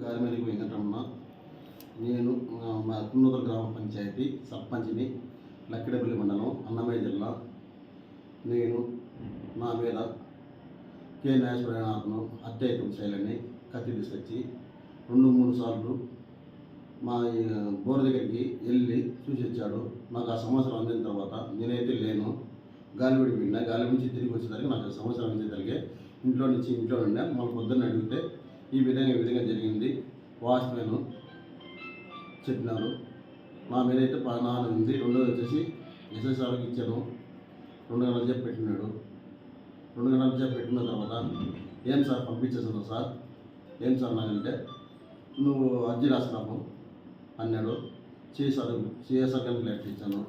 గారిమేరి వెంకటరమణ నేను మా కున్నూరు గ్రామ పంచాయతీ సర్పంచ్ని లక్కిడపల్లి మండలం అన్నమయ్య జిల్లా. నేను నా మీద కే. నాగేశ్వరనాథ్ను అత్యయకం చేయాలని కత్తి తీసుకొచ్చి రెండు మూడు సార్లు మా బోర్ దగ్గరికి వెళ్ళి చూసి వచ్చాడు. నాకు ఆ సంవత్సరం అందిన తర్వాత నేనైతే లేను. గాలిబడి పోయినా గాలి నుంచి తిరిగి వచ్చేసరికి నాకు ఆ సంవత్సరం అందేసరికి ఇంట్లో నుంచి ఇంట్లో ఉండే మళ్ళీ పొద్దున్న అడిగితే ఈ విధంగా ఈ విధంగా జరిగింది. వాచ్మెన్ చెప్పినారు. నా మీద అయితే పదనాలుగు ఉంది. రెండోది వచ్చేసి ఎస్ఎస్ఆర్కి ఇచ్చాను. రెండు గంటల చెప్పి పెట్టినాడు. రెండు గంటల చెప్పి పెట్టిన తర్వాత ఏం సార్ పంపించేసాను సార్? ఏం సార్ నాకంటే నువ్వు అర్జీ రాసినాము అన్నాడు. సిఎస్ఆర్ సిఎస్ఆర్ కంటే లెటర్ ఇచ్చాను.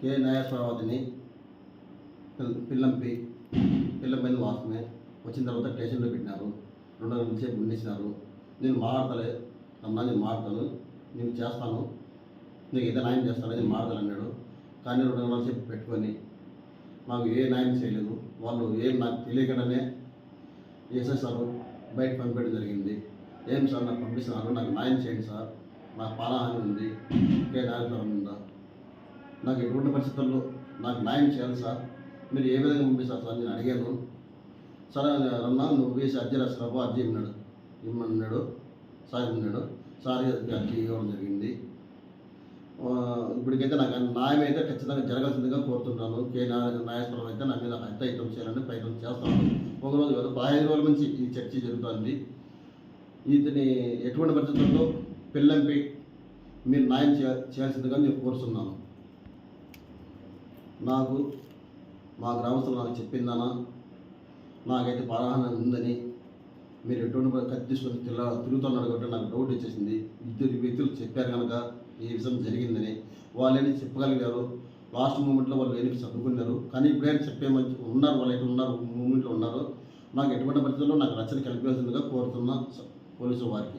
కే న్యాయస్వామిని పిల్లంపి పిల్లంపైన వాసమే వచ్చిన తర్వాత స్టేషన్లో పెట్టినారు. రెండు గంటల సేపు ఉండిచ్చినారు నేను మాట్లాడతలే అమ్మా నేను మాట్లాడతాను నేను చేస్తాను. నీకు ఏదో న్యాయం చేస్తాను నేను మాట్లాడతాను అన్నాడు. కానీ రెండు నెలలు చెప్పి పెట్టుకొని నాకు ఏ న్యాయం చేయలేదు. వాళ్ళు ఏం నాకు తెలియకుండానే చేసేసారు బయట పంపించడం జరిగింది. ఏం సార్ నాకు పంపిస్తున్నారు? నాకు న్యాయం చేయండి సార్. నాకు పాలహాని ఉంది. ఇంకే న్యాయం ఉందా? నాకు ఎటువంటి పరిస్థితుల్లో నాకు న్యాయం చేయాలి సార్? మీరు ఏ విధంగా పంపిస్తారు సార్? నేను అడిగాను. సరే అన్నా నువ్వు వేసి అర్జీ రాసిరాబో అర్జీ ఇమ్మన్నాడు. ఇమ్మన్నాడు సార్ అన్నాడు సార్ అర్జీ ఇవ్వడం జరిగింది. ఇప్పటికైతే నాకు న్యాయం అయితే ఖచ్చితంగా జరగాల్సిందిగా కోరుతున్నాను. కే. న్యాయస్థానం అయితే నా మీద హత్యయుతం చేయాలని ప్రయత్నం చేస్తాను. ఒక రోజు కాదు పదహైదు రోజుల నుంచి ఈ చర్చ జరుగుతుంది. ఇతని ఎటువంటి పరిస్థితుల్లో పిల్లంపి మీరు న్యాయం చేయ చేయాల్సిందిగా నేను కోరుతున్నాను. నాకు మా గ్రామస్తులు నాకు చెప్పిందానా? నాకైతే పరాహన ఉందని మీరు ఎటువంటి కత్తి తీసుకొని తిల్ల తిరుగుతున్నాడు కాబట్టి నాకు డౌట్ వచ్చేసింది. ఇద్దరు వ్యక్తులు చెప్పారు కనుక ఈ విషయం జరిగిందని. వాళ్ళని చెప్పగలిగారు. లాస్ట్ మూమెంట్లో వాళ్ళు ఏమి చదువుకున్నారు. కానీ ఇప్పుడైనా చెప్పే మంచి ఉన్నారు. వాళ్ళైతే ఉన్నారు మూమెంట్లో ఉన్నారు. నాకు ఎటువంటి పరిస్థితుల్లో నాకు రచన కల్పించాల్సిందిగా కోరుతున్నా పోలీసు వారికి.